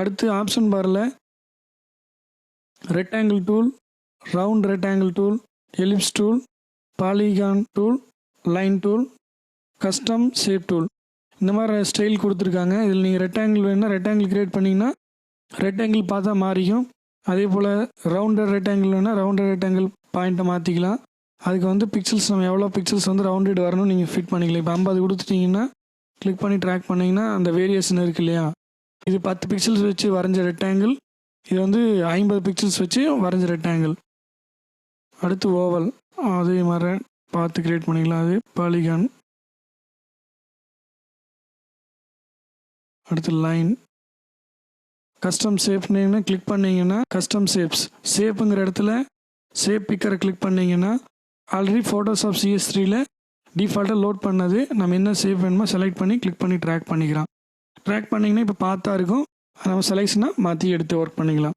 அடுத்து ஆப்ஷன் பாரில் rectangle tool round rectangle tool ellipse tool polygon tool line tool custom shape tool இந்த மாதிரி style கொடுத்துருக்காங்க. இதில் நீங்கள் ரெக்டாங்கிள் வேணுன்னா ரெக்டாங்கிள் க்ரியேட் பண்ணிங்கன்னா ரெக்டாங்கிள் பார்த்தா மாறிக்கும். அதே போல் ரவுண்டர் ரெக்டாங்கிள் வேணால் ரவுண்டர் ரெக்டாங்கிள் பாயிண்ட்டை மாற்றிக்கலாம் அதுக்கு வந்து பிக்சல்ஸ் நம்ம எவ்வளோ பிக்சல்ஸ் வந்து ரவுண்டட் வரணும் நீங்கள் ஃபிட் பண்ணிக்கலாம். இப்போ ஐம்பது கொடுத்துட்டிங்கன்னா கிளிக் பண்ணி ட்ராக் பண்ணிங்கன்னா அந்த வேரியேஷன் இருக்கு இல்லையா? இது பத்து பிக்சல்ஸ் வச்சு வரைஞ்ச ரெக்டாங்கிள் இது வந்து ஐம்பது பிக்சல்ஸ் வச்சு வரைஞ்ச ரெக்டாங்கிள் அடுத்து ஓவல் அதே மாதிரி பார்த்து கிரியேட் பண்ணிக்கலாம். அது பாலிகான் அடுத்து லைன் கஸ்டம் ஷேப் நேம்னு கிளிக் பண்ணிங்கன்னா கஸ்டம் ஷேப்ஸ் ஷேப்புங்கிற இடத்துல ஷேப் பிக்கரை கிளிக் பண்ணிங்கன்னா ஆல்ரெடி ஃபோட்டோஷாப் சிஎஸ் த்ரீல டிஃபால்ட்டாக லோட் பண்ணது. நம்ம என்ன ஷேப் வேணுமோ செலக்ட் பண்ணி கிளிக் பண்ணி ட்ராக் பண்ணிக்கலாம். ட்ராக் பண்ணிங்கன்னா இப்போ பார்த்தா இருக்கும். நம்ம செலெக்ஷனாக மாற்றி எடுத்து ஒர்க் பண்ணிக்கலாம்.